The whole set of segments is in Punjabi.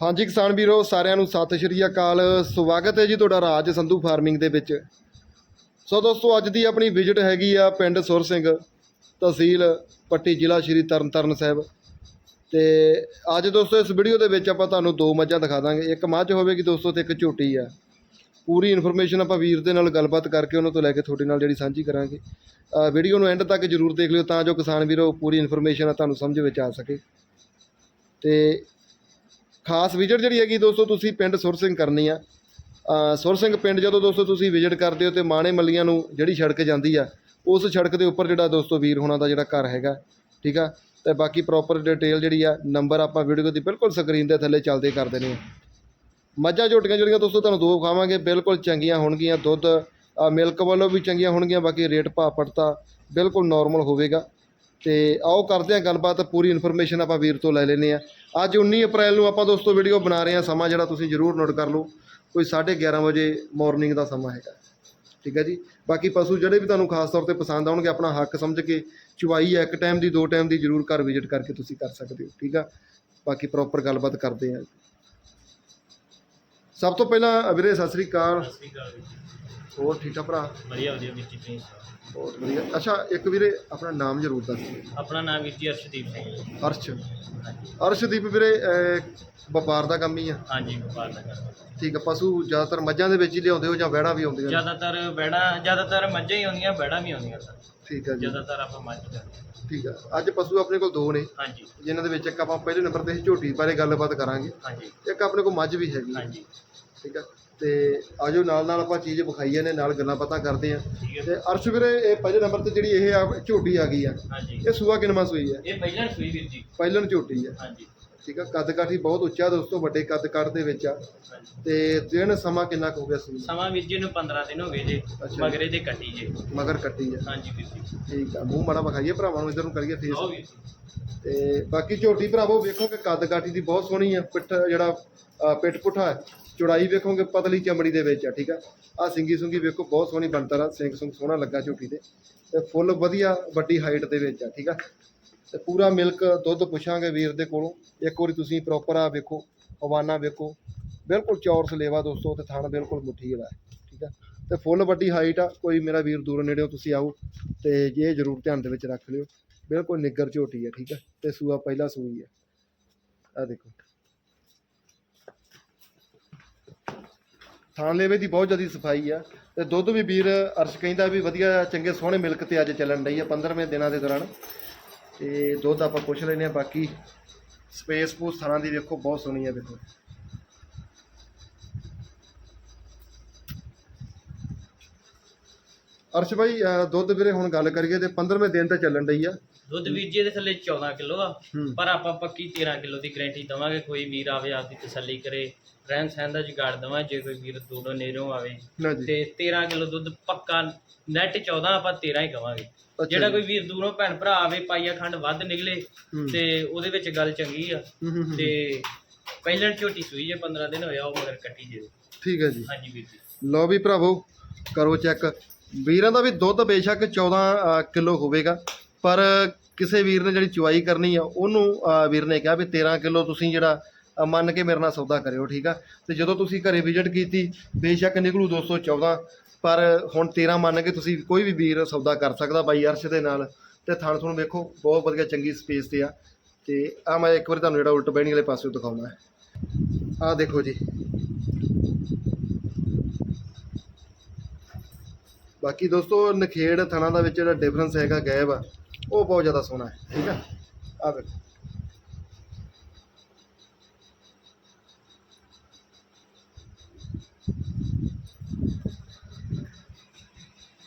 ਹਾਂਜੀ ਕਿਸਾਨ ਵੀਰੋ, ਸਾਰਿਆਂ ਨੂੰ ਸਤਿ ਸ਼੍ਰੀ ਅਕਾਲ। ਸਵਾਗਤ ਹੈ ਜੀ ਤੁਹਾਡਾ ਰਾਜ ਸੰਧੂ ਫਾਰਮਿੰਗ ਦੇ ਵਿੱਚ। ਸੋ ਦੋਸਤੋ, ਅੱਜ ਦੀ ਆਪਣੀ ਵਿਜ਼ਿਟ ਹੈਗੀ ਆ ਪਿੰਡ ਸੁਰ ਸਿੰਘ ਤਹਿਸੀਲ, ਪੱਟੀ ਜ਼ਿਲ੍ਹਾ ਸ਼੍ਰੀ ਤਰਨਤਾਰਨ ਸਾਹਿਬ। ਤੇ ਅੱਜ ਦੋਸਤੋ, ਇਸ ਵੀਡੀਓ ਦੇ ਵਿੱਚ ਆਪਾਂ ਤੁਹਾਨੂੰ ਦੋ ਮੱਝਾਂ ਦਿਖਾ ਦਾਂਗੇ। ਇੱਕ ਮੱਝ ਹੋਵੇਗੀ ਦੋਸਤੋ ਤੇ ਇੱਕ ਝੋਟੀ ਆ। ਪੂਰੀ ਇਨਫੋਰਮੇਸ਼ਨ ਆਪਾਂ ਵੀਰ ਦੇ ਨਾਲ ਗੱਲਬਾਤ ਕਰਕੇ ਉਹਨਾਂ ਤੋਂ ਲੈ ਕੇ ਤੁਹਾਡੇ ਨਾਲ ਜਿਹੜੀ ਸਾਂਝੀ ਕਰਾਂਗੇ। ਵੀਡੀਓ ਨੂੰ ਐਂਡ ਤੱਕ ਜਰੂਰ ਦੇਖ ਲਿਓ ਤਾਂ ਜੋ ਕਿਸਾਨ ਵੀਰੋ ਪੂਰੀ ਇਨਫੋਰਮੇਸ਼ਨ ਆ ਤੁਹਾਨੂੰ ਸਮਝ ਵਿੱਚ ਆ ਸਕੇ। ਤੇ ਖਾਸ ਵਿਜ਼ਿਟ ਜਿਹੜੀ ਹੈਗੀ ਦੋਸਤੋ ਤੁਸੀਂ ਪਿੰਡ ਸੁਰ ਸਿੰਘ ਕਰਨੀ ਆ। ਅ, ਸੁਰ ਸਿੰਘ ਪਿੰਡ ਜਦੋਂ ਦੋਸਤੋ ਤੁਸੀਂ ਵਿਜ਼ਿਟ ਕਰਦੇ ਹੋ ਤੇ ਮਾਣੇ ਮੱਲੀਆਂ ਨੂੰ ਜਿਹੜੀ ਸੜਕ ਜਾਂਦੀ ਆ ਉਸ ਸੜਕ ਦੇ ਉੱਪਰ ਜਿਹੜਾ ਦੋਸਤੋ ਵੀਰ ਹੋਣਾ ਦਾ ਜਿਹੜਾ ਘਰ ਹੈਗਾ ਠੀਕ ਆ? ਤੇ ਬਾਕੀ ਪ੍ਰੋਪਰ ਡਿਟੇਲ ਜਿਹੜੀ ਆ ਨੰਬਰ ਆਪਾਂ ਵੀਡੀਓ ਦੀ ਬਿਲਕੁਲ ਸਕਰੀਨ ਦੇ ਥੱਲੇ ਚੱਲਦੇ ਕਰ ਦੇਣੇ ਆ। ਮੱਝਾਂ ਝੋਟੀਆਂ ਜਿਹੜੀਆਂ ਦੋਸਤੋ ਤੁਹਾਨੂੰ ਦੋ ਖਾਵਾਂਗੇ ਬਿਲਕੁਲ ਚੰਗੀਆਂ ਹੋਣਗੀਆਂ ਦੁੱਧ ਮਿਲਕ ਵੱਲੋਂ ਵੀ ਚੰਗੀਆਂ ਹੋਣਗੀਆਂ ਬਾਕੀ ਰੇਟ ਭਾਅ ਪੜਤਾ ਬਿਲਕੁਲ ਨਾਰਮਲ ਹੋਵੇਗਾ। ਤੇ ਆਓ ਕਰਦੇ ਹਾਂ ਗੱਲਬਾਤ ਪੂਰੀ ਇਨਫੋਰਮੇਸ਼ਨ ਆਪਾਂ ਵੀਰ ਤੋਂ ਲੈ ਲੈਨੇ ਆ ਅੱਜ 19 ਅਪ੍ਰੈਲ ਨੂੰ ਆਪਾਂ ਦੋਸਤੋ ਵੀਡੀਓ ਬਣਾ ਰਹੇ ਹਾਂ ਸਮਾਂ ਜਿਹੜਾ ਤੁਸੀਂ ਜ਼ਰੂਰ ਨੋਟ ਕਰ ਲਓ। ਕੋਈ 11:30 ਵਜੇ ਮਾਰਨਿੰਗ ਦਾ ਸਮਾਂ ਹੈਗਾ। ਠੀਕ ਹੈ ਜੀ? ਬਾਕੀ ਪਸ਼ੂ ਜਿਹੜੇ ਵੀ ਤੁਹਾਨੂੰ ਖਾਸ ਤੌਰ ਤੇ ਪਸੰਦ ਆਉਣਗੇ ਆਪਣਾ ਹੱਕ ਸਮਝ ਕੇ ਚੁਵਾਈ ਹੈ ਇੱਕ ਟਾਈਮ ਦੀ ਦੋ ਟਾਈਮ ਦੀ ਜ਼ਰੂਰ ਘਰ ਵਿਜ਼ਿਟ ਕਰਕੇ ਤੁਸੀਂ ਕਰ ਸਕਦੇ ਹੋ। ਠੀਕ ਆ? ਬਾਕੀ ਪ੍ਰੋਪਰ ਗੱਲਬਾਤ ਕਰਦੇ ਹਾਂ। ਸਭ ਤੋਂ ਪਹਿਲਾਂ ਵੀਰੇ ਸਤਿ ਸ੍ਰੀ ਅਕਾਲ। ਸਤਿ ਸ਼੍ਰੀ ਅਕਾਲ ਜੀ। ਹੋਰ ਠੀਕ ਠਾਕ ਭਰਾ? ਵਧੀਆ ਵਧੀਆ ਤੁਸੀਂ ਸੁਣਾਓ? ਬਹੁਤ ਵਧੀਆ। ਅੱਛਾ ਇੱਕ ਵੀਰੇ ਆਪਣਾ ਨਾਮ ਜ਼ਰੂਰ ਦੱਸ ਦਿਓ। ਆਪਣਾ ਨਾਮ ਵੀਰ ਜੀ ਅਰਸ਼ਦੀਪ ਸਿੰਘ। ਅਰਸ਼। ਅਰਸ਼ਦੀਪ ਵੀਰੇ ਅਹ, ਵਪਾਰ ਦਾ ਕੰਮ ਹੀ ਆ। ਹਾਂਜੀ ਵਪਾਰ ਦਾ ਕਰਦਾ ਠੀਕ ਆ ਪਸ਼ੂ ਜ਼ਿਆਦਾਤਰ ਮੱਝਾਂ ਦੇ ਵਿੱਚ ਹੀ ਲਿਆਉਂਦੇ ਹੋ ਜਾਂ ਵਹਿੜਾਂ ਵੀ ਆਉਂਦੀਆਂ ਨੇ? ਜ਼ਿਆਦਾਤਰ ਬੈੜਾ ਜ਼ਿਆਦਾਤਰ ਮੱਝਾਂ ਹੀ ਆਉਂਦੀਆਂ ਬੈੜਾ ਵੀ ਆਉਂਦੀਆਂ ਸਰ। ਠੀਕ ਆ ਜੀ। ਜ਼ਿਆਦਾਤਰ ਆਪਾਂ ਮੱਝ ਕਰਦੇ ਹਾਂ। ਠੀਕ ਆ। ਅੱਜ ਪਸ਼ੂ ਆਪਣੇ ਕੋਲ ਦੋ ਨੇ। ਹਾਂਜੀ। ਜਿਨ੍ਹਾਂ ਦੇ ਵਿੱਚ ਇੱਕ ਆਪਾਂ ਪਹਿਲੇ ਨੰਬਰ ਤੇ ਝੋਟੀ ਬਾਰੇ ਗੱਲਬਾਤ ਕਰਾਂਗੇ। ਹਾਂਜੀ। ਇੱਕ ਆਪਣੇ ਕੋਲ ਮੱਝ ਵੀ ਹੈਗੀ ਆ। ਹਾਂਜੀ। ਠੀਕ ਆ। ਤੇ ਆਜੋ ਨਾਲ ਨਾਲ ਆਪਾਂ ਚੀਜ਼ ਵਿਖਾਈਏ ਨੇ ਨਾਲ ਗੱਲਾਂ ਪਤਾ ਕਰਦੇ ਆ ਤੇ ਅਰਸ਼ ਵੀਰੇ ਇਹ ਪਹਿਲੇ ਨੰਬਰ ਤੇ ਜਿਹੜੀ ਇਹ ਆ ਝੋਟੀ ਆ ਗਈ ਆ। ਹਾਂਜੀ। ਇਹ ਸੂਆ ਕਿਨਮਾ ਸੂਈ ਆ? ਇਹ ਪਹਿਲਾਂ ਸੂਈ ਵੀਰ ਜੀ। ਪਹਿਲਣ ਝੋਟੀ ਆ। ਹਾਂਜੀ। ਠੀਕ ਆ ਕੱਦ ਕਾਠੀ ਬਹੁਤ ਉੱਚਾ ਦੋਸਤੋ ਵੱਡੇ ਕੱਦ ਕੱਟ ਦੇ ਵਿੱਚ ਆ। ਤੇ ਦਿਨ ਸਮਾਂ ਕਿੰਨਾ ਕੁ ਹੋ ਗਿਆ ਸੂਈ? ਸਮਾਂ ਵੀਰ ਜੀ ਨੂੰ 15 ਦਿਨ ਹੋ ਗਏ ਜੇ। ਮਗਰੇ ਦੇ ਕੱਟੀ ਜੇ। ਮਗਰ ਕੱਟੀ ਆ। ਹਾਂਜੀ ਵੀਰ ਜੀ। ਠੀਕ ਆ ਮੂੰਹ ਮਾੜਾ ਵਿਖਾਈਏ ਭਰਾਵਾਂ ਨੂੰ ਇਧਰ ਨੂੰ ਕਰੀਏ ਫੇਸ ਤੇ ਬਾਕੀ ਝੋਟੀ ਭਰਾਵੋ ਵੇਖੋ ਕਿ ਕੱਦ ਕਾਠੀ ਦੀ ਬਹੁਤ ਸੋਹਣੀ ਆ ਪਿੱਠ ਜਿਹੜਾ ਪਿੱਠ ਪੁੱਠਾ ਹੈ। ਚੌੜਾਈ ਵੇਖੋਗੇ, ਪਤਲੀ ਚਮੜੀ ਦੇ ਵਿੱਚ ਆ, ਠੀਕ ਆ? ਆ ਸਿੰਗੀ ਸੁੰਗੀ ਵੇਖੋ, ਬਹੁਤ ਸੋਹਣੀ ਬਣਤਰ ਆ, ਸਿੰਗ ਸੁੰਗ ਸੋਹਣਾ ਲੱਗਾ ਝੋਟੀ ਦੇ ਤੇ ਫੁੱਲ ਵਧੀਆ ਵੱਡੀ ਹਾਈਟ ਦੇ ਵਿੱਚ ਆ, ਠੀਕ ਆ? ਤੇ ਪੂਰਾ ਮਿਲਕ ਦੁੱਧ ਪੁੱਛਾਂਗੇ ਵੀਰ ਦੇ ਕੋਲੋਂ। ਇੱਕ ਵਾਰੀ ਤੁਸੀਂ ਪ੍ਰੋਪਰ ਆ ਵੇਖੋ, ਹਵਾਨਾ ਵੇਖੋ। ਬਿਲਕੁਲ ਚੌਰਸ ਲੇਵਾ ਦੋਸਤੋ, ਤੇ ਥਣ ਬਿਲਕੁਲ ਮੁੱਠੀ ਵਾਲਾ, ਠੀਕ ਆ? ਤੇ ਫੁੱਲ ਵੱਡੀ ਹਾਈਟ ਆ, ਕੋਈ ਮੇਰਾ ਵੀਰ ਦੂਰ ਨੇੜਿਓ ਤੁਸੀਂ ਆਓ, ਤੇ ਜੇ ਜ਼ਰੂਰ ਧਿਆਨ ਦੇ ਵਿੱਚ ਰੱਖ ਲਿਓ। ਬਿਲਕੁਲ ਨਿੱਗਰ ਝੋਟੀ ਆ, ਠੀਕ ਆ? ਤੇ ਸੂਆ ਪਹਿਲਾ ਸੂਈ ਹੈ ਆ ਦੇਖੋ। ਥਾਂ ਲੇਵੇ ਦੀ ਬਹੁਤ ਜ਼ਿਆਦਾ ਸਫ਼ਾਈ ਆ ਤੇ ਦੁੱਧ ਵੀ ਵੀਰ ਅਰਸ਼ ਕਹਿੰਦਾ ਵੀ ਵਧੀਆ, ਚੰਗੇ ਸੋਹਣੇ ਮਿਲਕ ਤੇ ਅੱਜ ਚੱਲਣ ਡਈ ਆ 15ਵੇਂ ਦਿਨਾਂ ਦੇ ਦੌਰਾਨ। ਤੇ ਦੁੱਧ ਆਪਾਂ ਪੁੱਛ ਲੈਨੇ ਆ ਬਾਕੀ ਸਪੇਸ ਪੂਸ ਥਾਂ ਦੀ ਵੇਖੋ, ਬਹੁਤ ਸੋਹਣੀ ਆ ਦੇਖੋ ਅਰਸ਼ ਭਾਈ ਦੁੱਧ ਵੀਰੇ ਹੁਣ ਗੱਲ ਕਰੀਏ ਤੇ 15ਵੇਂ ਦਿਨ ਤੇ ਚੱਲਣ ਡਈ ਆ। ਦੁੱਧ ਵੀਰ ਜੀ ਦੇ ਥੱਲੇ 14 ਕਿਲੋ ਆ ਹੂੰ। ਪਰ ਆਪਾਂ ਪੱਕੀ 13 ਕਿਲੋ ਦੀ ਗਰੰਟੀ ਦਵਾਂਗੇ ਕੋਈ ਵੀਰ ਆਵੇ ਆਪਦੀ ਤਸੱਲੀ ਕਰੇ ਰਹਿਣ ਸਹਿਣ ਦਾ ਜੁਗਾੜ ਦਵਾਂ ਜੇ ਕੋਈ ਵੀਰ ਦੂਰੋਂ ਨੇੜੋਂ ਆਵੇ। ਜੀ। ਤੇ 13 ਕਿਲੋ ਦੁੱਧ ਪੱਕਾ ਨੈਟ 14 ਆਪਾਂ 13 ਹੀ ਕਵਾਂਗੇ। ਅੱਛਾ ਜਿਹੜਾ ਜੀ। ਕੋਈ ਵੀਰ ਦੂਰੋਂ ਭੈਣ ਭਰਾ ਆਵੇ ਪਾਈਆ ਖੰਡ ਵੱਧ ਨਿਕਲੇ ਹੂੰ। ਤੇ ਉਹਦੇ ਵਿੱਚ ਗੱਲ ਚੰਗੀ ਆ। ਹੂੰ ਹੂੰ ਹੂੰ। ਤੇ ਪਹਿਲਣ ਝੋਟੀ ਸੂਈ ਜੇ 15 ਦਿਨ ਹੋਇਆ ਉਹ ਮਗਰ ਕੱਟੀ ਜੇ। ਠੀਕ ਹੈ ਜੀ। ਹਾਂਜੀ ਵੀਰ ਜੀ। ਲਓ ਵੀ ਭਰਾਵੋ ਕਰੋ ਚੈੱਕ। ਵੀਰਾਂ ਦਾ ਵੀ ਦੁੱਧ ਬੇਸ਼ੱਕ 14 ਅ, ਕਿਲੋ ਹੋਵੇਗਾ। ਪਰ ਕਿਸੇ ਵੀਰ ਨੇ ਜਿਹੜੀ ਚੁਆਈ ਕਰਨੀ ਆ, ਉਹਨੂੰ ਵੀਰ ਨੇ ਕਿਹਾ ਵੀ 13 ਕਿਲੋ ਤੁਸੀਂ ਜਿਹੜਾ ਮੰਨ ਕੇ ਮੇਰੇ ਨਾਲ ਸੌਦਾ ਕਰਿਓ, ਠੀਕ ਆ? ਤੇ ਜਦੋਂ ਤੁਸੀਂ ਘਰੇ ਵਿਜ਼ਿਟ ਕੀਤੀ, ਬੇਸ਼ੱਕ ਨਿਕਲੂ 214 ਪਰ ਹੁਣ 13 ਮੰਨ ਕੇ ਤੁਸੀਂ ਕੋਈ ਵੀ ਵੀਰ ਸੌਦਾ ਕਰ ਸਕਦਾ ਬਾਈ ਅਰਸ਼ ਦੇ ਨਾਲ, ਤੇ ਥਣ ਤੁਹਾਨੂੰ ਵੇਖੋ, ਬਹੁਤ ਵਧੀਆ ਚੰਗੀ ਸਪੇਸ ਤੇ ਆ। ਤੇ ਆ ਮੈਂ ਇੱਕ ਵਾਰੀ ਤੁਹਾਨੂੰ ਜਿਹੜਾ ਉਲਟ ਬਹਿਣੀ ਵਾਲੇ ਪਾਸੇ ਦਿਖਾਉਣਾ ਹੈ। ਆ ਦੇਖੋ ਜੀ। ਬਾਕੀ ਦੋਸਤੋ, ਨਖੇੜ ਥਣਾ ਦਾ ਵਿੱਚ ਜਿਹੜਾ ਡਿਫਰੈਂਸ ਹੈਗਾ ਗਾਇਬ ਆ। ਉਹ ਬਹੁਤ ਜ਼ਿਆਦਾ ਸੋਹਣਾ ਹੈ, ਠੀਕ ਹੈ? ਆ ਵੇਖੋ।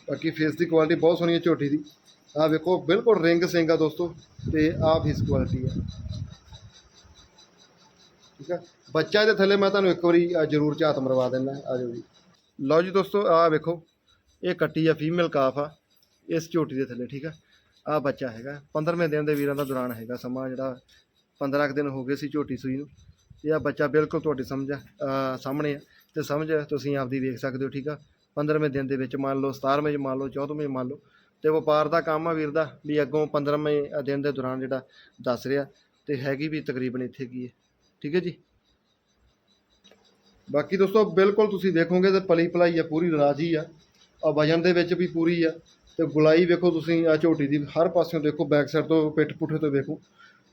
ਬਾਕੀ ਫੇਸ ਦੀ ਕੁਆਲਿਟੀ ਬਹੁਤ ਸੋਹਣੀ ਹੈ ਝੋਟੀ ਦੀ। ਆ ਵੇਖੋ, ਬਿਲਕੁਲ ਰਿੰਗ ਸਿੰਘ ਆ ਦੋਸਤੋ, ਤੇ ਆ ਫੇਸ ਕੁਆਲਿਟੀ ਆ ਠੀਕ ਆ ਬੱਚਾ ਦੇ ਥੱਲੇ ਮੈਂ ਤੁਹਾਨੂੰ ਇੱਕ ਵਾਰੀ ਜ਼ਰੂਰ ਝਾਤ ਮਰਵਾ ਦਿੰਦਾ ਆ ਜਾਓ ਜੀ ਲਓ ਜੀ ਦੋਸਤੋ ਆ ਵੇਖੋ, ਇਹ ਕੱਟੀ ਆ ਫੀਮੇਲ ਕਾਫ ਆ, ਇਸ ਝੋਟੀ ਦੇ ਥੱਲੇ, ਠੀਕ ਆ ਆ ਬੱਚਾ ਹੈਗਾ। 15ਵੇਂ ਦਿਨ ਦੇ ਵੀਰਾਂ ਦਾ ਦੌਰਾਨ ਹੈਗਾ ਸਮਾਂ ਜਿਹੜਾ। 15 ਕੁ ਦਿਨ ਹੋ ਗਏ ਸੀ ਝੋਟੀ ਸੂਈ ਨੂੰ। ਇਹ ਆ ਬੱਚਾ ਬਿਲਕੁਲ ਤੁਹਾਡੀ ਸਮਝ ਸਾਹਮਣੇ ਆ। ਤੇ ਸਮਝ ਤੁਸੀਂ ਆਪਦੀ ਵੇਖ ਸਕਦੇ ਹੋ, ਠੀਕ ਆ? 15ਵੇਂ ਦਿਨ ਦੇ ਵਿੱਚ ਮੰਨ ਲਓ 17ਵੇਂ ਚ ਮੰਨ ਲਓ 14ਵੇਂ ਮੰਨ ਲਓ। ਤੇ ਵਪਾਰ ਦਾ ਕੰਮ ਆ ਵੀਰ ਦਾ, ਵੀ ਅੱਗੋਂ 15ਵੇਂ ਦਿਨ ਦੇ ਦੌਰਾਨ ਜਿਹੜਾ ਦੱਸ ਰਿਹਾ। ਤੇ ਹੈਗੀ ਵੀ ਤਕਰੀਬਨ ਇੱਥੇ ਕੀ ਹੈ ਠੀਕ ਹੈ ਜੀ? ਬਾਕੀ ਦੋਸਤੋ, ਬਿਲਕੁਲ ਤੁਸੀਂ ਦੇਖੋਗੇ ਤੇ ਪਲੀ ਪਲਾਈ ਆ, ਪੂਰੀ ਰਾਜੀ ਆ। ਆ ਵਜਨ ਦੇ ਵਿੱਚ ਵੀ ਪੂਰੀ ਆ। ਤੇ ਗੁਲਾਈ ਵੇਖੋ ਤੁਸੀਂ ਆ ਝੋਟੀ ਦੀ, ਹਰ ਪਾਸਿਓਂ ਦੇਖੋ ਬੈਕ ਸਾਈਡ ਤੋਂ ਪਿੱਠ ਪੁੱਠੇ ਤੋਂ ਵੇਖੋ,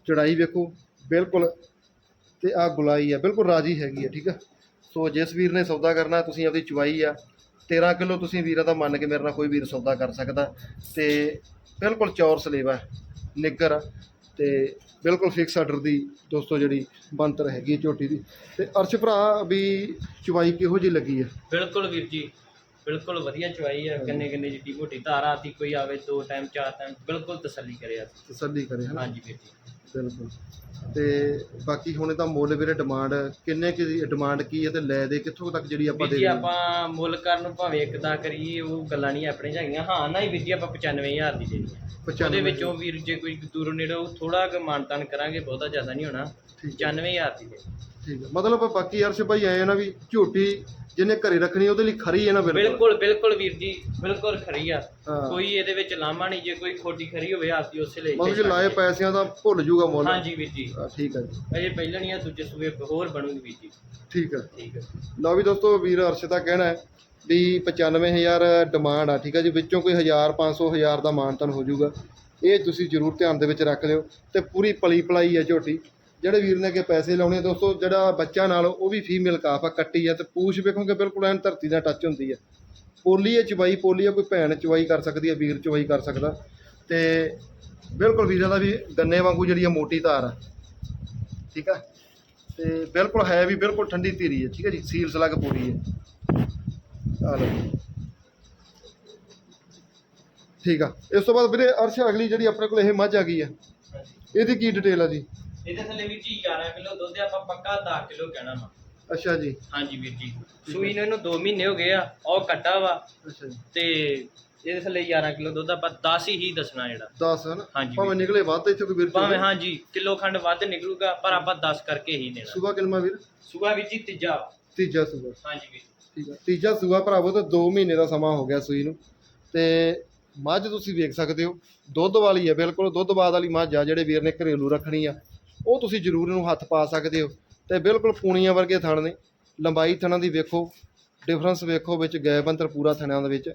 ਚੜਾਈ ਵੇਖੋ, ਬਿਲਕੁਲ, ਤੇ ਆ ਗੁਲਾਈ ਆ, ਬਿਲਕੁਲ ਰਾਜੀ ਹੈਗੀ ਆ, ਠੀਕ ਆ? ਸੋ ਜਿਸ ਵੀਰ ਨੇ ਸੌਦਾ ਕਰਨਾ, ਤੁਸੀਂ ਆਪਦੀ ਚਵਾਈ ਆ 13 ਕਿਲੋ ਤੁਸੀਂ ਵੀਰਾਂ ਦਾ ਮੰਨ ਕੇ ਮੇਰੇ ਨਾਲ ਕੋਈ ਵੀਰ ਸੌਦਾ ਕਰ ਸਕਦਾ, ਤੇ ਬਿਲਕੁਲ ਚੌਰ ਸਲੇਵਾ, ਨਿੱਗਰ ਆ, ਤੇ ਬਿਲਕੁਲ ਫਿਕਸ ਆਰਡਰ ਦੀ ਦੋਸਤੋ ਜਿਹੜੀ ਬੰਤਰ ਹੈਗੀ ਹੈ ਝੋਟੀ ਦੀ, ਤੇ ਅਰਸ਼ ਭਰਾ, ਵੀ ਚਵਾਈ ਕਿਹੋ ਜਿਹੀ ਲੱਗੀ ਆ? ਬਿਲਕੁਲ ਵੀਰ ਜੀ ਬਿਲਕੁਲ ਵਧੀਆ ਚਵਾਈ ਆ ਕਿੰਨੇ ਕਿੰਨੇ ਜਿੱਡੀ ਮੋਟੀ ਧਾਰ ਆਤੀ ਕੋਈ ਆਵੇ ਦੋ ਟਾਈਮ ਚਾਰ ਟਾਈਮ ਬਿਲਕੁਲ ਤਸੱਲੀ ਕਰਿਆ ਤਸੱਲੀ ਕਰੇ ਹਨਾ? ਹਾਂਜੀ ਵੀਰ ਜੀ। ਬਿਲਕੁਲ। ਤੇ ਬਾਕੀ ਹੁਣ ਇਹਦਾ ਮੁੱਲ ਵੀਰੇ ਡਿਮਾਂਡ ਕਿੰਨੇ ਕੀ ਡਿਮਾਂਡ ਕੀ ਹੈ ਤੇ ਲੈ ਦੇ ਕਿੱਥੋਂ ਤੱਕ ਜਿਹੜੀ ਆਪਾਂ ਵੀਰ ਦੇ ਜੀ ਆਪਾਂ ਮੁੱਲ ਕਰਨ ਨੂੰ ਭਾਵੇਂ ਇੱਕ ਦਾ ਕਰੀਏ ਉਹ ਗੱਲਾਂ ਨਹੀਂ ਆਪਣੇ ਹੈਗੀਆਂ। ਹਾਂ ਨਾ ਹੀ ਵੀਰ ਜੀ ਆਪਾਂ 95000 ਦੀ ਦੇਣੀ ਉਹਦੇ ਵਿੱਚੋਂ ਵੀਰ ਜੇ ਕੋਈ ਦੂਰੋਂ ਨੇੜੇ ਥੋੜਾ ਕੁ ਮਾਨਤਾਨ ਕਰਾਂਗੇ ਬਹੁਤਾ ਜ਼ਿਆਦਾ ਨਹੀਂ ਹੋਣਾ। ਠੀਕ ਹੈ। 95000 ਦੀ ਦੇਣੀ। ਠੀਕ ਹੈ। ਮਤਲਬ ਬਾਕੀ ਅਰਸ਼ ਭਾਈ ਆਏ ਨਾ ਵੀ ਝੋਟੀ ਜਿਹਨੇ ਘਰੇ ਰੱਖਣੀ ਉਹਦੇ ਲਈ ਖਰੀ ਹੈ ਨਾ ਬਿਲਕੁਲ। ਬਿਲਕੁਲ ਬਿਲਕੁਲ ਵੀਰ ਜੀ ਬਿਲਕੁਲ ਖਰੀ ਆ। ਹਾਂ। ਕੋਈ ਇਹਦੇ ਵਿੱਚ ਲਾਮਾ ਨਹੀਂ ਜੇ ਕੋਈ ਖੋਟੀ ਖਰੀ ਹੋਵੇ ਆਪਦੀ ਉਸੇ ਲਈ ਮਤਲਬ ਕਿ ਲਾਏ ਪੈਸਿਆਂ ਦਾ ਭੁੱਲ ਜੂਗਾ ਮੁੱਲ। ਹਾਂਜੀ ਵੀਰ ਜੀ। ਹਾਂ, ਠੀਕ ਹੈ ਜੀ। ਅਜੇ ਪਹਿਲਾਂ ਨਹੀਂ ਆ ਦੂਜੇ ਸੂਏ ਹੋਰ ਬਣੂਗੀ ਵੀਰ ਜੀ। ਠੀਕ ਹੈ। ਠੀਕ ਹੈ। ਲਓ ਵੀ ਦੋਸਤੋ ਵੀਰ ਅਰਸ਼ ਦਾ ਕਹਿਣਾ ਹੈ ਵੀ 95000 ਡਿਮਾਂਡ ਆ ਠੀਕ ਹੈ ਜੀ। ਵਿੱਚੋਂ ਕੋਈ 1000 500 1000 ਦਾ ਮਾਨਤਨ ਹੋ ਜਾਊਗਾ ਇਹ ਤੁਸੀਂ ਜ਼ਰੂਰ ਧਿਆਨ ਦੇ ਵਿੱਚ ਰੱਖ ਲਿਓ ਤੇ ਪੂਰੀ ਪਲੀ ਪਲਾਈ ਹੈ ਝੋਟੀ। ਜਿਹੜੇ ਵੀਰ ਨੇ ਅੱਗੇ ਪੈਸੇ ਲਾਉਣੇ ਆ, ਦੋਸਤੋ, ਜਿਹੜਾ ਬੱਚਾ ਨਾਲ ਉਹ ਵੀ ਫੀਮੇਲ ਕਾਫ ਆ, ਕੱਟੀ ਆ ਤੇ ਪੂਛ ਵੇਖੋਗੇ ਬਿਲਕੁਲ ਐਨ ਧਰਤੀ ਨਾਲ ਟੱਚ ਹੁੰਦੀ ਹੈ ਪੋਲੀ ਹੈ ਚਵਾਈ ਪੋਲੀ ਹੈ ਕੋਈ ਭੈਣ ਚਵਾਈ ਕਰ ਸਕਦੀ ਹੈ ਵੀਰ ਚਵਾਈ ਕਰ ਸਕਦਾ। ਤੇ ਬਿਲਕੁਲ ਵੀਰਾਂ ਦਾ ਵੀ ਗੰਨੇ ਵਾਂਗੂ ਜਿਹੜੀ ਆ ਮੋਟੀ ਧਾਰ ਆ। ਠੀਕ ਆ? ਤੇ ਬਿਲਕੁਲ ਹੈ ਵੀ ਬਿਲਕੁਲ ਠੰਡੀ ਧੀਰੀ ਹੈ ਠੀਕ ਹੈ ਜੀ? ਸੀਲ ਸਲੱਗ ਪੂਰੀ ਹੈ ਆ ਲਓ ਠੀਕ ਆ। ਇਸ ਤੋਂ ਬਾਅਦ ਵੀਰੇ ਅਰਸ਼, ਅਗਲੀ ਜਿਹੜੀ ਆਪਣੇ ਕੋਲ ਇਹ ਮੱਝ ਆ ਗਈ ਆ, ਇਹਦੀ ਕੀ ਡਿਟੇਲ ਆ ਜੀ? ਇਹਦੇ ਥੱਲੇ ਵੀਰ ਜੀ 11 ਕਿਲੋ ਦੁੱਧ ਆ, ਆਪਾਂ ਪੱਕਾ 10 ਕਿਲੋ ਕਹਿਣਾ ਵਾ। ਅੱਛਾ ਜੀ। ਹਾਂਜੀ ਵੀਰ ਜੀ। ਸੂਈ ਨੂੰ ਇਹਨੂੰ 2 ਮਹੀਨੇ ਹੋ ਗਏ ਆ ਉਹ ਕੱਟਾ ਵਾ। ਅੱਛਾ ਜੀ। ਤੇ ਇਹਦੇ ਥੱਲੇ 11 ਕਿਲੋ ਦੁੱਧ ਆਪਾਂ 10 ਹੀ ਦੱਸਣਾ ਜਿਹੜਾ। 10 ਹੈ ਨਾ ਹਾਂਜੀ ਭਾਵੇਂ ਨਿਕਲੇ ਵੱਧ ਇੱਥੇ ਕੋਈ ਵੀਰ ਭਾਵੇਂ ਹਾਂਜੀ ਕਿਲੋ ਖੰਡ ਵੱਧ ਨਿਕਲੂਗਾ ਪਰ ਆਪਾਂ 10 ਕਰਕੇ ਹੀ ਦੇਣਾ। ਸੂਬਾ ਕਿਲਮਾ ਵੀਰ? ਸੂਆ ਵੀਰ ਜੀ ਤੀਜਾ। ਤੀਜਾ ਸੂਬਾ ਹਾਂਜੀ ਵੀਰ ਠੀਕ ਆ। ਤੀਜਾ ਸੂਆ ਭਰਾਵੋ ਤੇ 2 ਮਹੀਨੇ ਦਾ ਸਮਾਂ ਹੋ ਗਿਆ ਸੂਈ ਨੂੰ। ਤੇ ਮੱਝ ਤੁਸੀਂ ਵੇਖ ਸਕਦੇ ਹੋ ਦੁੱਧ ਵਾਲੀ ਹੈ ਬਿਲਕੁਲ ਦੁੱਧ ਬਾਦ ਵਾਲੀ ਮੱਝ ਆ ਜਿਹੜੇ ਵੀਰ ਨੇ ਘਰੇਲੂ ਰੱਖਣੀ ਆ। ਉਹ ਤੁਸੀਂ ਜ਼ਰੂਰ ਇਹਨੂੰ ਹੱਥ ਪਾ ਸਕਦੇ ਹੋ। ਤੇ ਬਿਲਕੁਲ ਪੂਣੀਆਂ ਵਰਗੇ ਥਣ ਨੇ। ਲੰਬਾਈ ਥਣਾਂ ਦੀ ਵੇਖੋ ਡਿਫਰੈਂਸ ਵੇਖੋ ਵਿੱਚ ਗੈਪ ਅੰਤਰ ਪੂਰਾ ਥਣਾਂ ਦੇ ਵਿੱਚ।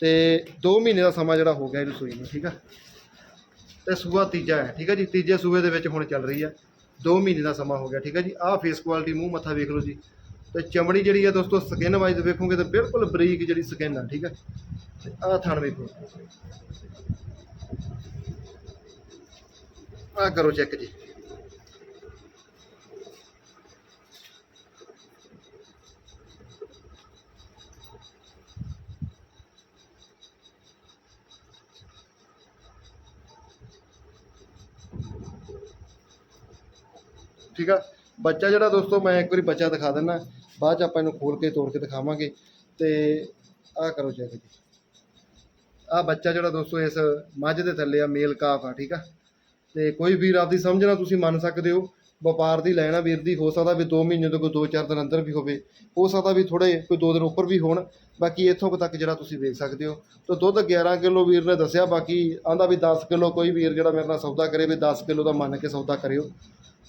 ਤੇ 2 ਮਹੀਨੇ ਦਾ ਸਮਾਂ ਜਿਹੜਾ ਹੋ ਗਿਆ ਇਹਨੂੰ ਸੂਈ ਨੂੰ, ਠੀਕ ਆ? ਤੇ ਸੂਆ ਤੀਜਾ ਹੈ, ਠੀਕ ਹੈ ਜੀ? ਤੀਜੇ ਸੂਏ ਦੇ ਵਿੱਚ ਹੁਣ ਚੱਲ ਰਹੀ ਆ। 2 ਮਹੀਨੇ ਦਾ ਸਮਾਂ ਹੋ ਗਿਆ, ਠੀਕ ਹੈ ਜੀ? ਆਹ ਫੇਸ ਕੁਆਲਿਟੀ ਮੂੰਹ ਮੱਥਾ ਵੇਖ ਲਓ ਜੀ। ਤੇ ਚਮੜੀ ਜਿਹੜੀ ਹੈ ਦੋਸਤੋ ਸਕਿਨ ਵਾਈਜ਼ ਵੇਖੋਗੇ ਤਾਂ ਬਿਲਕੁਲ ਬਰੀਕ ਜਿਹੜੀ ਸਕਿਨ ਆ, ਠੀਕ ਹੈ ਤੇ ਆਹ ਥਣ ਵੇਖੋ। ਆਹ ਕਰੋ ਚੈੱਕ ਜੀ। ਠੀਕ ਆ? ਬੱਚਾ ਜਿਹੜਾ ਦੋਸਤੋ, ਮੈਂ ਇੱਕ ਵਾਰੀ ਬੱਚਾ ਦਿਖਾ ਦਿੰਦਾ ਬਾਅਦ ਚ ਆਪਾਂ ਇਹਨੂੰ ਖੋਲ ਕੇ ਤੋੜ ਕੇ ਦਿਖਾਵਾਂਗੇ। ਤੇ ਆਹ ਕਰੋ ਚੈੱਕ ਜੀ। ਆਹ ਬੱਚਾ ਜਿਹੜਾ ਦੋਸਤੋ, ਇਸ ਮੱਝ ਦੇ ਥੱਲੇ ਆ, ਮੇਲ ਕਾਫ ਆ, ਠੀਕ ਆ? ਤੇ ਕੋਈ ਵੀਰ ਆਪਦੀ ਸਮਝਣਾ ਤੁਸੀਂ ਮੰਨ ਸਕਦੇ ਹੋ। ਵਪਾਰ ਦੀ ਲੈਣਾ ਵੀਰ ਦੀ, ਹੋ ਸਕਦਾ ਵੀ 2 ਮਹੀਨੇ ਤੋਂ ਕੋਈ 2-4 ਦਿਨ ਅੰਦਰ ਵੀ ਹੋਵੇ। ਹੋ ਸਕਦਾ ਵੀ ਥੋੜੇ ਕੋਈ 2 ਦਿਨ ਉੱਪਰ ਵੀ ਹੋਣ। ਬਾਕੀ ਇੱਥੋਂ ਤੱਕ ਜਿਹੜਾ ਤੁਸੀਂ ਵੇਖ ਸਕਦੇ ਹੋ। ਤੇ ਦੁੱਧ 11 ਕਿਲੋ ਵੀਰ ਨੇ ਦੱਸਿਆ, ਬਾਕੀ ਆਂਦਾ ਵੀ 10 ਕਿਲੋ ਕੋਈ ਵੀਰ ਜਿਹੜਾ ਮੇਰੇ ਨਾਲ ਸੌਦਾ ਕਰੇ, ਵੀ 10 ਕਿਲੋ ਦਾ ਮੰਨ ਕੇ ਸੌਦਾ ਕਰਿਓ।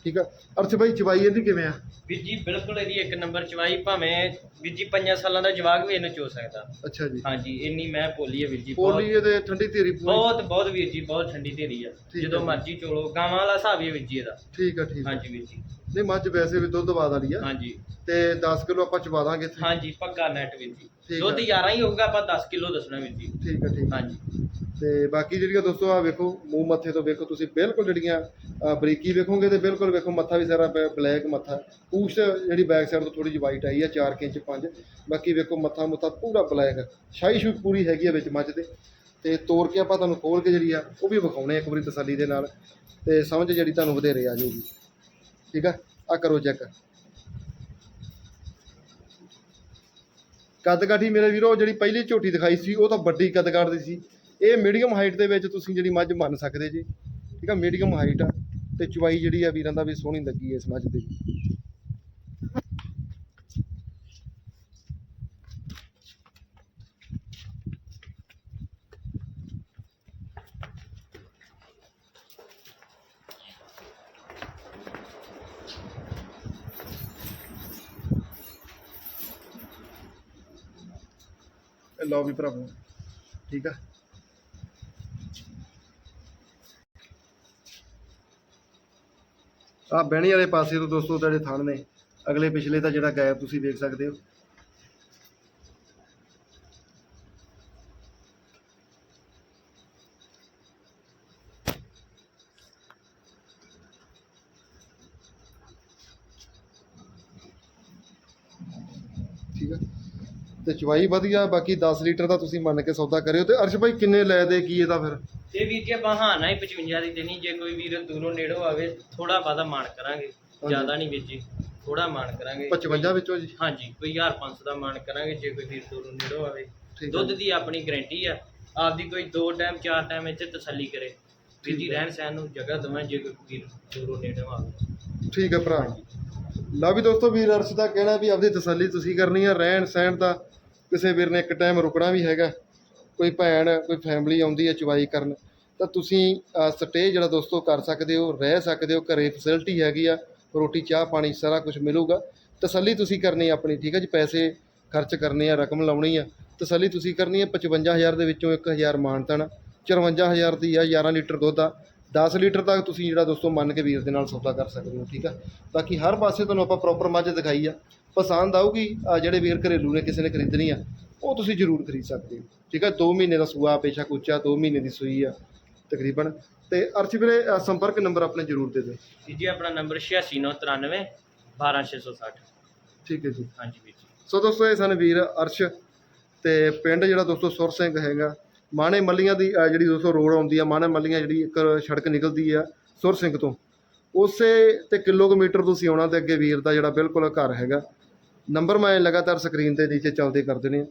ਠੀਕ ਆ। ਅਰਸ਼ ਭਾਈ ਚਵਾਈ ਇਹਦੀ ਕਿਵੇਂ ਆ? ਵੀਰ ਜੀ ਬਿਲਕੁਲ ਇਹਦੀ ਇੱਕ ਨੰਬਰ ਚਵਾਈ ਭਾਵੇਂ ਵੀਰ ਜੀ 5 ਸਾਲਾਂ ਦਾ ਜਵਾਕ ਵੀ ਇਹਨੂੰ ਚੋ ਸਕਦਾ। ਅੱਛਾ ਜੀ। ਹਾਂਜੀ ਇੰਨੀ ਮੈਂ ਪੋਲੀ ਹੈ ਵੀਰ ਜੀ ਪੋਲੀ ਬਹੁਤ। ਇਹਦੇ ਠੰਡੀ ਧੀਰੀ ਪੂਰੀ। ਬਹੁਤ ਬਹੁਤ ਵੀਰ ਜੀ ਬਹੁਤ ਠੰਡੀ ਢੇਰੀ ਆ। ਠੀਕ ਜਦੋਂ ਹੈ। ਮਰਜ਼ੀ ਚੋਲੋ ਗਾਵਾਂ ਵਾਲਾ ਹਿਸਾਬ ਹੀ ਹੈ ਵੀਰ ਜੀ ਇਹਦਾ। ਠੀਕ ਆ ਠੀਕ ਆ। ਹਾਂਜੀ ਵੀਰ ਜੀ। ਨਹੀਂ ਮੱਝ ਵੈਸੇ ਵੀ ਦੁੱਧ ਬਾਦ ਵਾਲੀ ਆ। ਹਾਂਜੀ। ਤੇ 10 ਕਿਲੋ ਆਪਾਂ ਚਵਾ ਦਾਂਗੇ ਇੱਥੇ। ਹਾਂਜੀ ਪੱਕਾ ਨੈਟ ਵੀਰ ਜੀ। ਠੀਕ ਦੁੱਧ। 11 ਹੀ ਹੋਊਗਾ ਆਪਾਂ 10 ਕਿਲੋ ਦੱਸਣਾ ਵੀਰ ਜੀ। ਠੀਕ ਆ ਠੀਕ ਹਾਂਜੀ। ਤੇ ਬਾਕੀ ਜਿਹੜੀਆਂ ਦੋਸਤੋ ਆ ਵੇਖੋ ਮੂੰਹ ਮੱਥੇ ਤੋਂ ਵੇਖੋ ਤੁਸੀਂ ਬਿਲਕੁਲ ਜਿਹੜੀਆਂ ਬਰੀਕੀ ਵੇਖੋਗੇ ਤੇ ਬਿਲਕੁਲ ਵੇਖੋ ਮੱਥਾ ਵੀ ਸਾਰਾ ਬਲੈਕ ਮੱਥਾ। ਪੂਛ ਜਿਹੜੀ ਬੈਕ ਸਾਈਡ ਤੋਂ ਥੋੜੀ ਜਿਹੀ ਵਾਈਟ ਆਈ ਆ 4 ਇੰਚ 5 ਬਾਕੀ ਵੇਖੋ ਮੱਥਾ ਮੁੱਥਾ ਪੂਰਾ ਬਲੈਕ। ਸ਼ਾਹੀ ਸ਼ੂਕ ਪੂਰੀ ਹੈਗੀ ਆ ਵਿੱਚ ਮੱਝ ਦੇ ਤੇ ਤੋੜ ਕੇ ਆਪਾਂ ਤੁਹਾਨੂੰ ਖੋਲ ਕੇ ਜਿਹੜੀ ਆ ਉਹ ਵੀ ਵਿਖਾਉਣੇ ਆ ਇੱਕ ਵਾਰੀ ਤਸੱਲੀ ਦੇ ਨਾਲ। ਤੇ ਸਮਝ ਜਿਹੜੀ ਤੁਹਾਨੂੰ ਵਧੇਰੇ ਆ ਜਾਊਗੀ। ਠੀਕ ਆ? ਆ ਕਰੋ ਚੈੱਕ ਕੱਦਕਾਠੀ ਮੇਰੇ ਵੀਰੋ, ਜਿਹੜੀ ਪਹਿਲੀ ਝੋਟੀ ਦਿਖਾਈ ਸੀ, ਉਹ ਤਾਂ ਵੱਡੀ ਕੱਦਕਾਠ ਦੀ ਸੀ। ਇਹ ਮੀਡੀਅਮ ਹਾਈਟ ਦੇ ਵਿੱਚ ਤੁਸੀਂ ਜਿਹੜੀ ਮੱਝ ਮੰਨ ਸਕਦੇ ਜੀ। ਠੀਕ ਆ ਮੀਡੀਅਮ ਹਾਈਟ ਆ। ਤੇ ਚਵਾਈ ਜਿਹੜੀ ਆ ਵੀਰਾਂ ਦਾ ਵੀ ਸੋਹਣੀ ਲੱਗੀ ਇਸ ਮੱਝ ਦੀ। ਲਓ ਵੀ ਭਰਾਵੋ। ਠੀਕ ਆ? ਆ ਬਹਿਣੀ ਵਾਲੇ ਪਾਸੇ ਤੋਂ ਦੋਸਤੋ ਤੁਹਾਡੇ ਥਣ ਨੇ। ਅਗਲੇ ਪਿਛਲੇ ਦਾ ਜਿਹੜਾ ਗੈਪ ਤੁਸੀਂ ਦੇਖ ਸਕਦੇ ਹੋ। ਠੀਕ ਆ? ਤੇ ਚਵਾਈ ਵਧੀਆ ਬਾਕੀ 10 ਲੀਟਰ ਦਾ ਤੁਸੀਂ ਮੰਨ ਕੇ ਸੌਦਾ ਕਰਿਓ ਤੇ ਅਰਸ਼ ਭਾਈ ਕਿੰਨੇ ਲੈ ਦੇ ਕੀ ਇਹਦਾ ਫਿਰ? ਤੇ ਵੀਰ ਜੀ ਆਪਾਂ ਹਾਂ ਨਾ ਹੀ 55 ਦੀ ਦੇਣੀ ਜੇ ਕੋਈ ਵੀਰ ਦੂਰੋਂ ਨੇੜੋਂ ਆਵੇ ਥੋੜਾ ਬਾਦਾ ਮਾਣ ਕਰਾਂਗੇ ਜ਼ਿਆਦਾ ਨਹੀਂ ਵੀਰ ਜੀ ਥੋੜਾ ਮਾਣ ਕਰਾਂਗੇ। 55 ਵਿੱਚੋਂ ਜੀ? ਹਾਂਜੀ ਕੋਈ 1500 ਦਾ ਮਾਣ ਕਰਾਂਗੇ ਜੇ ਕੋਈ ਵੀਰ ਦੂਰੋਂ ਨੇੜੋਂ ਆਵੇ। ਠੀਕ ਦੁੱਧ ਦੀ ਆਪਣੀ ਗਾਰੰਟੀ ਆ ਆਪਦੀ ਕੋਈ ਦੋ ਟਾਈਮ ਚਾਰ ਟਾਈਮ ਇੱਥੇ ਤਸੱਲੀ ਕਰੇ। ਵੀਰ ਜੀ। ਰਹਿਣ ਸਹਿਣ ਨੂੰ ਜਗ੍ਹਾ ਦਵਾਂ ਜੇ ਕੋਈ ਵੀਰ ਦੂਰੋਂ ਨੇੜੋਂ ਆਵੇ। ਠੀਕ ਹੈ ਭਰਾ। ਲਓ ਵੀ ਦੋਸਤੋ ਵੀਰ ਅਰਸ਼ ਦਾ ਕਹਿਣਾ ਵੀ ਆਪਦੀ ਤਸੱਲੀ ਤੁਸੀਂ ਕਰਨੀ ਆ ਰਹਿਣ ਸਹਿਣ ਦਾ ਕਿਸੇ ਵੀਰ ਨੇ ਇੱਕ ਟਾਈਮ ਰੁਕਣਾ ਵੀ ਹੈਗਾ, ਕੋਈ ਭੈਣ, ਕੋਈ ਫੈਮਿਲੀ ਆਉਂਦੀ ਹੈ ਚਵਾਈ ਕਰਨ, ਤਾਂ ਤੁਸੀਂ ਸਟੇ ਜਿਹੜਾ ਦੋਸਤੋ ਕਰ ਸਕਦੇ ਹੋ, ਰਹਿ ਸਕਦੇ ਹੋ, ਘਰੇ ਫੈਸਿਲਿਟੀ ਹੈਗੀ ਆ, ਰੋਟੀ, ਚਾਹ, ਪਾਣੀ, ਸਾਰਾ ਕੁਝ ਮਿਲੂਗਾ, ਤਸੱਲੀ ਤੁਸੀਂ ਕਰਨੀ ਆਪਣੀ, ਠੀਕ ਹੈ ਜੀ, ਪੈਸੇ ਖਰਚ ਕਰਨੇ ਆ, ਰਕਮ ਲਾਉਣੀ ਆ, ਤਸੱਲੀ ਤੁਸੀਂ ਕਰਨੀ ਹੈ 55000 ਦੇ ਵਿੱਚੋਂ 1000 ਮਾਨਤਨ 54000 ਦੀ ਆ 11 ਲੀਟਰ ਦੁੱਧ ਆ 10 ਲੀਟਰ ਤੱਕ ਤੁਸੀਂ ਜਿਹੜਾ ਦੋਸਤੋ ਮੰਨ ਕੇ ਵੀਰ ਦੇ ਨਾਲ ਸੌਦਾ ਕਰ ਸਕਦੇ ਹੋ ਠੀਕ ਆ? ਬਾਕੀ ਹਰ ਪਾਸੇ ਤੁਹਾਨੂੰ ਆਪਾਂ ਪ੍ਰੋਪਰ ਮੱਝ ਦਿਖਾਈ ਆ। ਪਸੰਦ ਆਊਗੀ ਜਿਹੜੇ ਵੀਰ ਘਰੇਲੂ ਨੇ ਕਿਸੇ ਨੇ ਖਰੀਦਣੀ ਆ ਉਹ ਤੁਸੀਂ ਜ਼ਰੂਰ ਖਰੀਦ ਸਕਦੇ ਹੋ ਠੀਕ ਆ? 2 ਮਹੀਨੇ ਦਾ ਸੂਆ ਬੇਸ਼ੱਕ ਉੱਚਾ 2 ਮਹੀਨੇ ਦੀ ਸੂਈ ਆ ਤਕਰੀਬਨ। ਤੇ ਅਰਸ਼ ਵੀਰੇ ਸੰਪਰਕ ਨੰਬਰ ਆਪਣੇ ਜ਼ਰੂਰ ਦੇ ਦਿਓ। ਜੀ ਆਪਣਾ ਨੰਬਰ 8693 12660 ਠੀਕ ਹੈ ਜੀ। ਹਾਂਜੀ ਵੀਰ ਜੀ। ਸੋ ਦੋਸਤੋ ਇਹ ਸਨ ਵੀਰ ਅਰਸ਼ ਤੇ ਪਿੰਡ ਜਿਹੜਾ ਦੋਸਤੋ ਸੁਰ ਸਿੰਘ ਹੈਗਾ ਮਾਣੇ ਮੱਲੀਆਂ ਦੀ ਅ, ਜਿਹੜੀ ਦੋਸਤੋ ਰੋਡ ਆਉਂਦੀ ਆ ਮਾਣੇ ਮੱਲੀਆਂ ਜਿਹੜੀ ਇੱਕ ਸੜਕ ਨਿਕਲਦੀ ਆ ਸੁਰ ਸਿੰਘ ਤੋਂ। ਉਸੇ ਤੇ ਕਿਲੋਮੀਟਰ ਤੁਸੀਂ ਆਉਣਾ ਤੇ ਅੱਗੇ ਵੀਰ ਦਾ ਜਿਹੜਾ ਬਿਲਕੁਲ ਘਰ ਹੈਗਾ। ਨੰਬਰ ਮੈਂ ਲਗਾਤਾਰ ਸਕਰੀਨ ਤੇ ਨੀਚੇ ਚੱਲਦੇ ਕਰ ਦਿੰਦੇ ਆ।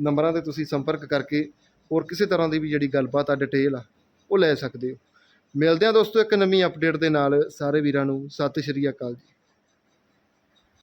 ਨੰਬਰਾਂ ਤੇ ਤੁਸੀਂ ਸੰਪਰਕ ਕਰਕੇ ਹੋਰ ਕਿਸੇ ਤਰ੍ਹਾਂ ਦੀ ਵੀ ਜਿਹੜੀ ਗੱਲਬਾਤ ਆ ਡਿਟੇਲ ਆ ਉਹ ਲੈ ਸਕਦੇ ਹੋ। ਮਿਲਦੇ ਆ ਦੋਸਤੋ ਇੱਕ ਨਵੀਂ ਅਪਡੇਟ ਦੇ ਨਾਲ। ਸਾਰੇ ਵੀਰਾਂ ਨੂੰ ਸਤਿ ਸ਼੍ਰੀ ਅਕਾਲ ਜੀ।